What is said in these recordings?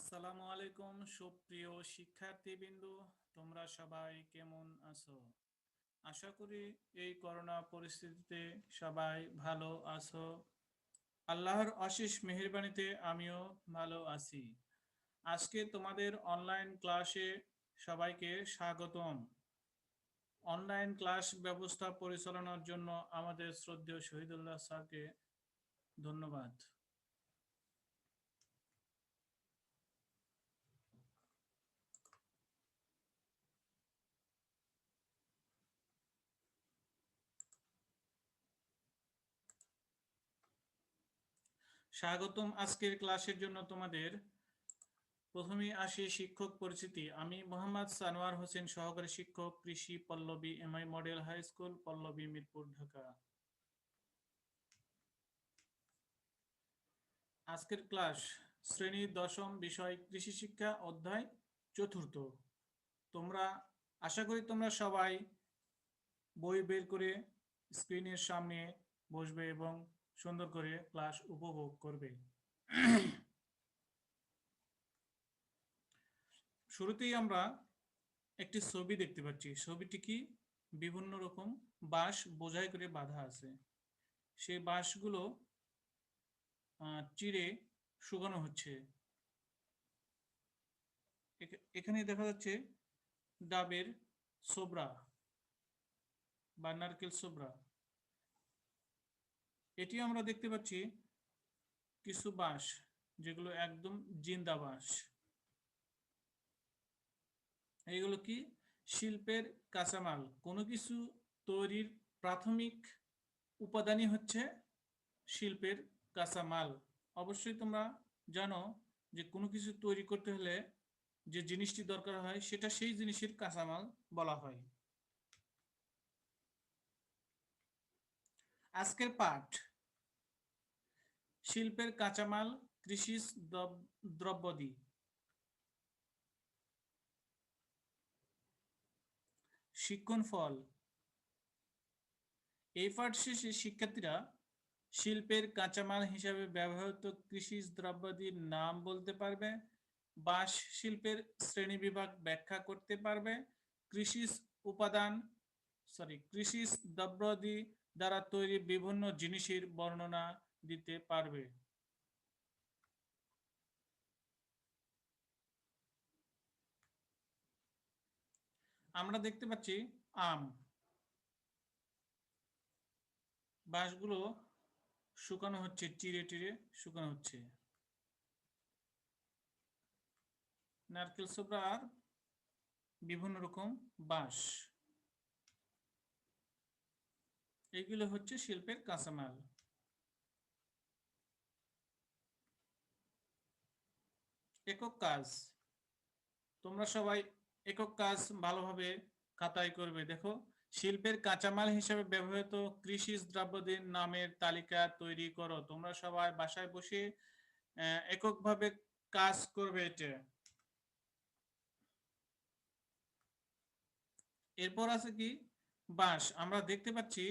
আসসালামু আলাইকুম, সুপ্রিয় শিক্ষার্থীবৃন্দ, তোমরা সবাই কেমন আছো? আশা করি এই করোনা পরিস্থিতিতে সবাই ভালো আছো। আল্লাহর অশেষ মেহেরবানিতে আমিও ভালো আছি। আজকে তোমাদের অনলাইন ক্লাসে সবাইকে স্বাগতম। অনলাইন ক্লাস ব্যবস্থা পরিচালনার জন্য আমাদের শ্রদ্ধেয় শহীদুল্লাহ স্যারকে ধন্যবাদ। স্বাগতম আজকের ক্লাসের জন্য তোমাদের। প্রথমে আসি শিক্ষক পরিচিতি। আমি মোহাম্মদ সানোয়ার হোসেন, সহকারী শিক্ষক, কৃষি, Pallabi, MI model high school, Pallabi, Mirpur, Dhaka. আজকের ক্লাস, শ্রেণি দশম বিষয়, কৃষি শিক্ষা, অধ্যায় চতুর্থ। তোমরা, আশা করি তোমরা সবাই বই বের করে স্ক্রিনের সামনে বসবে এবং সুন্দর করে ক্লাস উপভোগ করবে। শুরুতেই আমরা একটি ছবি দেখতে পাচ্ছি। ছবিটি কি? বিভিন্ন রকম বাঁশ বোঝাই করে বাঁধা আছে। সেই বাঁশগুলো চিড়ে শুকানো হচ্ছে। এখানে দেখা যাচ্ছে ডাবের সোবরা বা নারকেল সোবরা এটি আমরা দেখতে পাচ্ছি কিছু বাঁশ, যেগুলো একদম জিন্দা বাঁশ। এইগুলো কি? শিল্পের কাঁচামাল। কোনো কিছু তৈরির প্রাথমিক উপাদানই হচ্ছে শিল্পের কাঁচামাল। অবশ্যই তোমরা জানো যে কোনো কিছু তৈরি করতে হলে যে জিনিসটি দরকার হয়, সেটা সেই জিনিসের কাঁচামাল বলা হয়। আজকের পাঠ। শিল্পের কাঁচামাল কৃষি দ্রব্যাদি। শিক্ষণ ফল। এই পাঠ শেষে শিক্ষার্থীরা শিল্পের কাঁচামাল হিসাবে ব্যবহৃত কৃষি দ্রব্যাদির নাম বলতে পারবে, বাঁশ শিল্পের শ্রেণি বিভাগ ব্যাখ্যা করতে পারবে কৃষি উপাদান সরি কৃষি দ্রব্যাদি দ্বারা তৈরি বিভিন্ন জিনিসের বর্ণনা দিতে পারবে। আমরা দেখতে পাচ্ছি আম। বাঁশগুলো শুকানো হচ্ছে, চিড়ে টিড়ে শুকানো হচ্ছে। নারকেল সোবরা আর বিভিন্ন রকম বাঁশ। এগুলো হচ্ছে শিল্পের কাঁচামাল। একক কাজ। তোমরা সবাই একক কাজ ভালোভাবে খাতায় করবে। দেখো, শিল্পের কাঁচামাল হিসেবে ব্যবহৃত কৃষি দ্রব্যদের নামের তালিকা তৈরি করো। তোমরা সবাই বাসায় বসে এককভাবে কাজ করবে এটা এরপর আছে কি? বাঁশ। আমরা দেখতে পাচ্ছি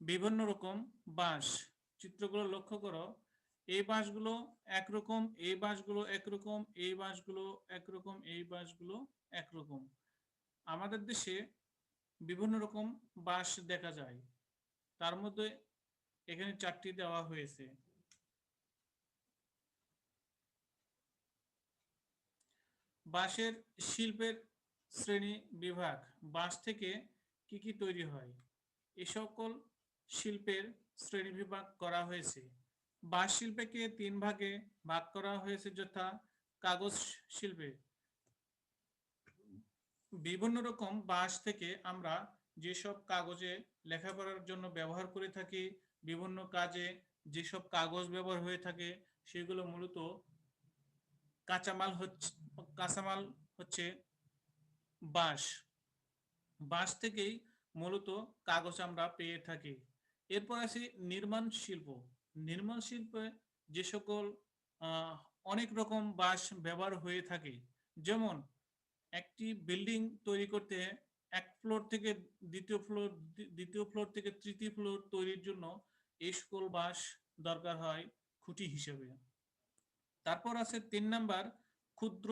বিভিন্ন রকম বাঁশ। চিত্রগুলো লক্ষ্য করো। এই বাঁশগুলো একরকম, এই বাঁশগুলো একরকম, এই বাঁশগুলো একরকম, এই বাঁশগুলো একরকম। আমাদের দেশে বিভিন্ন রকম বাঁশ দেখা যায়। তার মধ্যে এখানে চারটি দেওয়া হয়েছে। বাঁশের শিল্পের শ্রেণি বিভাগ বাঁশ থেকে কি কি তৈরি হয়? এ সকল শিল্পের শ্রেণি বিভাগ করা হয়েছে। বাঁশ শিল্পকে তিন ভাগে ভাগ করা হয়েছে যথা কাগজ শিল্পে। বিভিন্ন রকম বাঁশ থেকে আমরা যেসব কাগজে লেখাপড়ার জন্য ব্যবহার করে থাকি, বিভিন্ন কাজে যেসব কাগজ ব্যবহার হয়ে থাকে, সেগুলো মূলত কাঁচামাল হচ্ছে কাঁচামাল হচ্ছে বাঁশ। বাঁশ থেকেই মূলত কাগজ আমরা পেয়ে থাকি। এরপর আসি নির্মাণ শিল্প। নির্মাণ শিল্পে যে সকল অনেক রকম বাঁশ ব্যবহার হয়ে থাকে, যেমন একটি বিল্ডিং তৈরি করতে এক ফ্লোর থেকে দ্বিতীয় ফ্লোর দ্বিতীয় ফ্লোর থেকে তৃতীয় ফ্লোর তৈরির জন্য এই সকল বাঁশ দরকার হয় খুঁটি হিসেবে। তারপর আছে তিন নাম্বার ক্ষুদ্র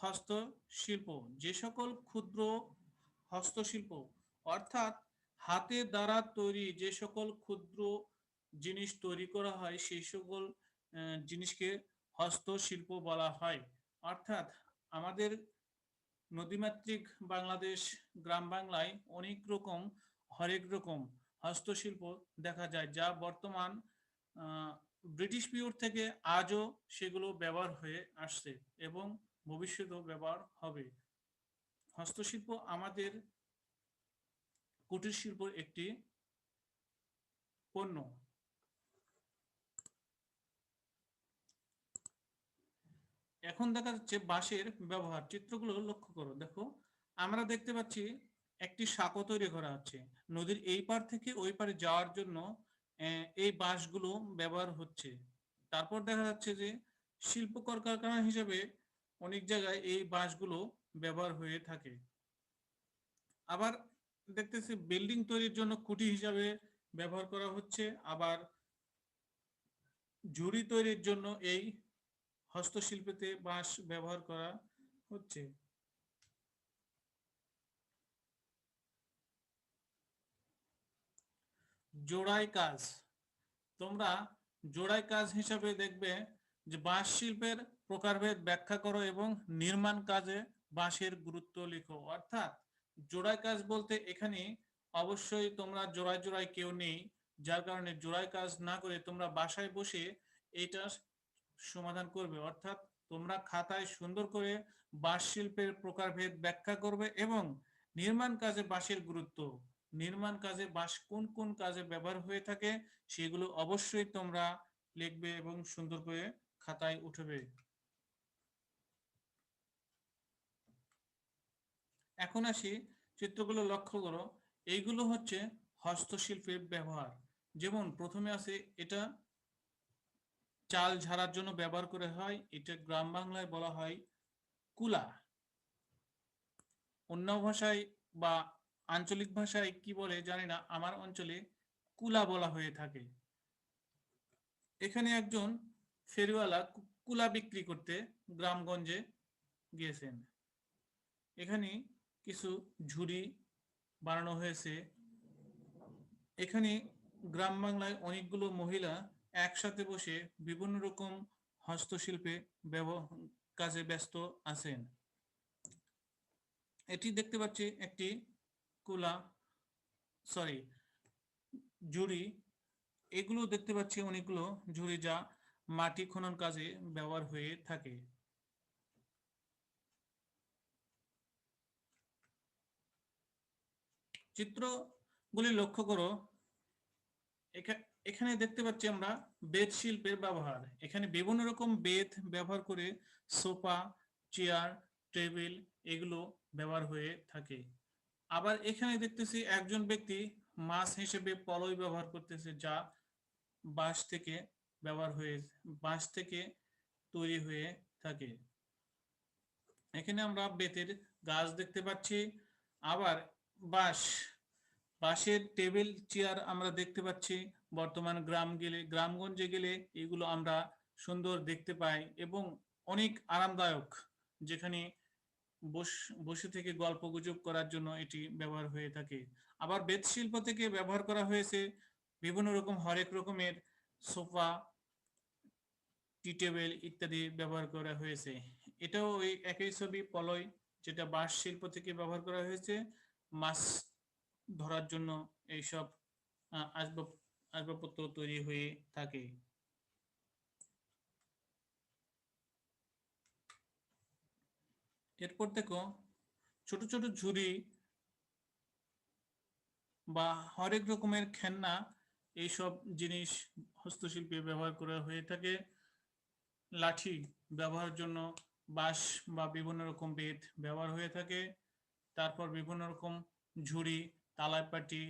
হস্তশিল্প যে সকল ক্ষুদ্র হস্তশিল্প অর্থাৎ হাতের দ্বারা তৈরি যে সকল ক্ষুদ্র জিনিস তৈরি করা হয়, সেই সকল জিনিসকে হস্তশিল্প বলা হয়। অর্থাৎ আমাদের নদীমাতৃক বাংলাদেশ, গ্রাম বাংলায় অনেক রকম, হরেক রকম হস্তশিল্প দেখা যায়, যা বর্তমান ব্রিটিশ পিরিয়ড থেকে আজও সেগুলো ব্যবহার হয়ে আসছে এবং ভবিষ্যতেও ব্যবহার হবে। হস্তশিল্প আমাদের কুটির শিল্পর একটি পণ্য। এখন দেখা যাচ্ছে বাঁশের ব্যবহার, চিত্রগুলো লক্ষ্য করো, দেখো, আমরা দেখতে পাচ্ছি একটি সাঁকো তৈরি করা হচ্ছে। নদীর এই পার থেকে ওই পারে যাওয়ার জন্য এই বাঁশগুলো ব্যবহার হচ্ছে। তারপর দেখা যাচ্ছে যে শিল্প কলকারখানা হিসেবে অনেক জায়গায় এই বাঁশগুলো ব্যবহার হয়ে থাকে। আবার দেখতেছি বিল্ডিং তৈরির জন্য কুটি হিসাবে ব্যবহার করা হচ্ছে। আবার ঝুড়ি তৈরির জন্য এই হস্তশিল্পেতে বাঁশ ব্যবহার করা হচ্ছে। জোড়াই কাজ। তোমরা জোড়াই কাজ হিসাবে দেখবে যে বাঁশ শিল্পের প্রকারভেদ ব্যাখ্যা করো এবং নির্মাণ কাজে বাঁশের গুরুত্ব লিখো। অর্থাৎ জোড়াই কাজ বলতে এখানে অবশ্যই তোমরা জোড়ায় জোড়ায় কেউ নেই। যার কারণে জোড়াই কাজ না করে তোমরা বাসায় বসে এটা সমাধান করবে। অর্থাৎ তোমরা খাতায় সুন্দর করে বাঁশ শিল্পের প্রকারভেদ ব্যাখ্যা করবে এবং নির্মাণ কাজে বাঁশের গুরুত্ব, নির্মাণ কাজে বাঁশ কোন কোন কাজে ব্যবহার হয়ে থাকে সেগুলো অবশ্যই তোমরা লিখবে এবং সুন্দর করে খাতায় উঠবে। এখন আসি চিত্রগুলো লক্ষ্য করো। এইগুলো হচ্ছে হস্তশিল্পের ব্যবহার। যেমন প্রথমে আছে এটা চাল ঝাড়ার জন্য ব্যবহার করে হয়। এটা গ্রাম বাংলায় বলা হয় কুলা। অন্য ভাষায় বা আঞ্চলিক ভাষায় কি বলে জানি না, আমার অঞ্চলে কুলা বলা হয়ে থাকে। এখানে একজন ফেরিওয়ালা কুলা বিক্রি করতে গ্রামগঞ্জে গিয়েছেন। এখানে কিছু ঝুড়ি বানানো হয়েছে। এখানে গ্রাম বাংলায় অনেকগুলো মহিলা একসাথে বসে বিভিন্ন রকম হস্তশিল্পে কাজে ব্যস্ত আছেন। এটি দেখতে পাচ্ছি একটি কুলা সরি ঝুড়ি। এগুলো দেখতে পাচ্ছি অনেকগুলো ঝুড়ি যা মাটি খনন কাজে ব্যবহার হয়ে থাকে। চিত্রগুলি লক্ষ্য করো। এখানে দেখতে পাচ্ছি আমরা বেত শিল্পের ব্যবহার। এখানে বিভিন্ন রকম বেত ব্যবহার করে সোফা, চেয়ার, টেবিল এগুলো ব্যবহার হয়ে থাকে। আবার এখানে দেখতেছি একজন ব্যক্তি মাছ হিসেবে পলই ব্যবহার করতেছে যা বাঁশ থেকে ব্যবহার হয়ে, বাঁশ থেকে তৈরি হয়ে থাকে। এখানে আমরা বেতের গাছ দেখতে পাচ্ছি। আবার বাঁশ বাঁশের টেবিল, চেয়ার আমরা দেখতে পাচ্ছি। বর্তমান গ্রাম গেলে, গ্রামগঞ্জে গেলে এগুলো আমরা সুন্দর দেখতে পাই এবং অনেক আরামদায়ক, যেখানে বস- থেকে গল্প গুজব করার জন্য এটি ব্যবহার হয়ে থাকে। আবার বেত শিল্প থেকে ব্যবহার করা হয়েছে বিভিন্ন রকম, হরেক রকমের সোফা, টি টেবিল ইত্যাদি ব্যবহার করা হয়েছে। এটাও ওই একই ছবি, পলয়, যেটা বাঁশ শিল্প থেকে ব্যবহার করা হয়েছে। মাছ ধরার জন্য এইসব আসবাব, আসবাবপত্র তৈরি হয়ে থাকে। এরপর দেখো, ছোট ছোট ঝুড়ি বা হরেক রকমের খেলনা, এইসব জিনিস হস্তশিল্পে ব্যবহার করা হয়ে থাকে। লাঠি ব্যবহারের জন্য বাঁশ বা বিভিন্ন রকম বেত ব্যবহার হয়ে থাকে। তারপর বিভিন্ন রকম ঝুড়ি তালাইপাটি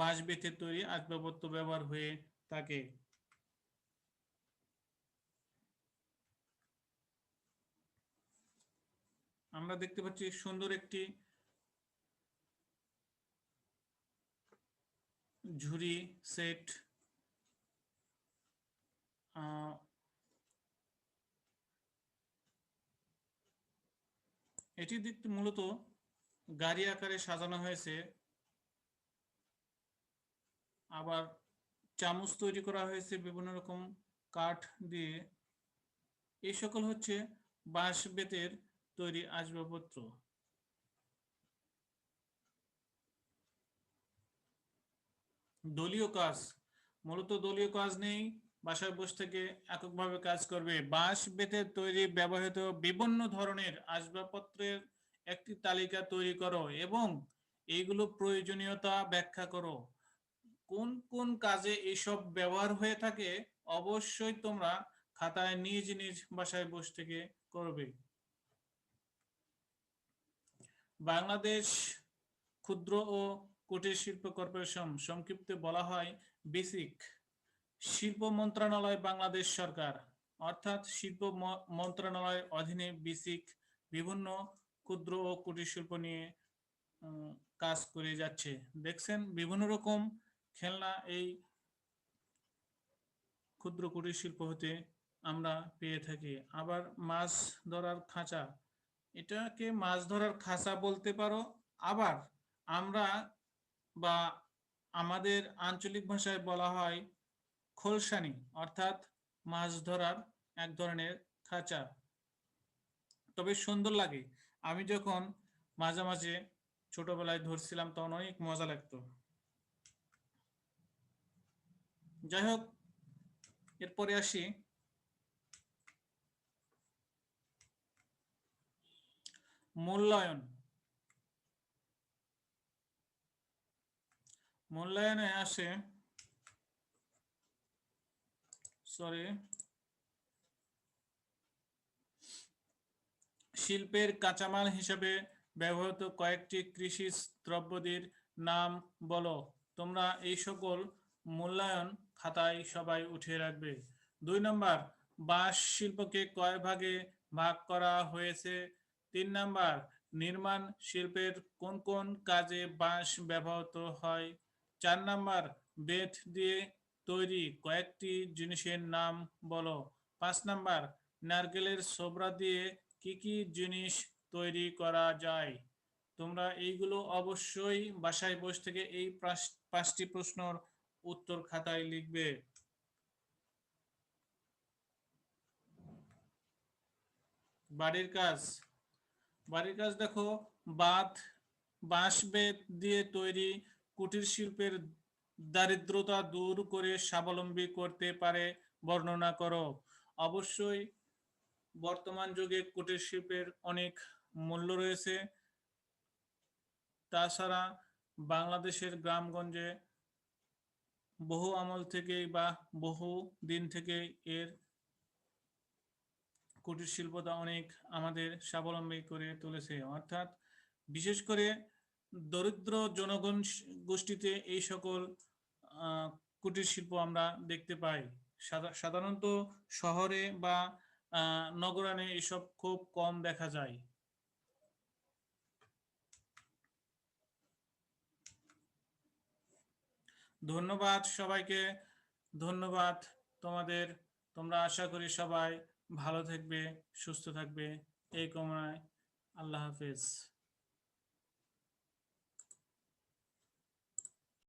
বাঁশ বেতের তৈরি আসবাবপত্র ব্যবহার হয়ে থাকে। আমরা দেখতে পাচ্ছি সুন্দর একটি ঝুড়ি সেট এটি মূলত গাড়ি আকারে সাজানো হয়েছে। আবার চামচ তৈরি করা হয়েছে বিভিন্ন রকম কাঠ দিয়ে। এই সকল হচ্ছে বাঁশ বেতের তৈরি আসবাবপত্র। দলীয় কাজ, মূলত দলীয় কাজ নেই বাসায় বসে থেকে এককভাবে কাজ করবে। বাঁশ বেতের তৈরি ব্যবহৃত বিভিন্ন ধরনের আসবাবপত্রের একটি তালিকা তৈরি করো এবং এইগুলো প্রয়োজনীয়তা ব্যাখ্যা করো। কোন কোন কাজে এইসব ব্যবহার হয়ে থাকে অবশ্যই তোমরা খাতায় নিজ নিজ বাসায় বসে থেকে করবে। বাংলাদেশ ক্ষুদ্র ও কুটির শিল্প কর্পোরেশন সংক্ষিপ্তে বলা হয় বেসিক। শিল্প মন্ত্রণালয় বাংলাদেশ সরকার, অর্থাৎ শিল্প মন্ত্রণালয়ের অধীনে বেসিক বিভিন্ন ক্ষুদ্র ও কুটির শিল্প নিয়ে কাজ করে যাচ্ছে। দেখছেন বিভিন্ন রকম খেলনা এই ক্ষুদ্র কুটির শিল্প হতে আমরা পেয়ে থাকি। আবার মাছ ধরার খাঁচা, এটাকে মাছ ধরার খাঁচা বলতে পারো। আবার আমরা বা আমাদের আঞ্চলিক ভাষায় বলা হয় খোলসানি, অর্থাৎ মাছ ধরার এক ধরনের খাঁচা। তবে সুন্দর লাগে। আমি যখন মাঝে মাঝে ছোটবেলায় ধরছিলাম, তখন অনেক মজা লাগতো। যাই হোক, এরপরে আসি। মূল্যায়ন। মূল্যায়নে আসে সরি। শিল্পের কাঁচামাল হিসেবে ব্যবহৃত কয়েকটি কৃষি দ্রব্যদের নাম বলো। তোমরা এই সকল মূল্যায়ন খাতায় সবাই উঠিয়ে রাখবে। দুই নম্বর, বাঁশ শিল্পকে কয় ভাগে ভাগ করা হয়েছে? তিন নম্বর, নির্মাণ শিল্পের কোন কোন কাজে বাঁশ ব্যবহৃত হয়? চার নম্বর, বেত দিয়ে তৈরি কয়েকটি জিনিসের নাম বলো। পাঁচ নাম্বার, নারকেলের সোবরা দিয়ে কি কি জিনিস তৈরি করা যায়? তোমরা এইগুলো অবশ্যই বাসায় বসে থেকে এই পাঁচটি প্রশ্নর উত্তর খাতায় লিখবে। বাড়ির কাজ। বাড়ির কাজ দেখো, বাঁধ, বাঁশ বেত দিয়ে তৈরি কুটির শিল্পের দারিদ্রতা দূর করে স্বাবলম্বী করতে পারে, বর্ণনা করো। অবশ্যই বর্তমান যুগে কুটির শিল্পের অনেক মূল্য রয়েছে। তাছাড়া বাংলাদেশের গ্রামগঞ্জে বহু আমল থেকেই বা বহু দিন থেকে এর কুটির শিল্পটা অনেক আমাদের স্বাবলম্বী করে তুলেছে। অর্থাৎ বিশেষ করে দরিদ্র জনগণ গোষ্ঠীতে এই সকল কুটির শিল্প আমরা দেখতে পাই। সাধা- সাধারণত শহরে বা নগরানে এসব খুব কম দেখা যায়। ধন্যবাদ সবাইকে। ধন্যবাদ তোমাদের। তোমরা আশা করি সবাই ভালো থাকবে, সুস্থ থাকবে। এই কামনায় আল্লাহ হাফেজ।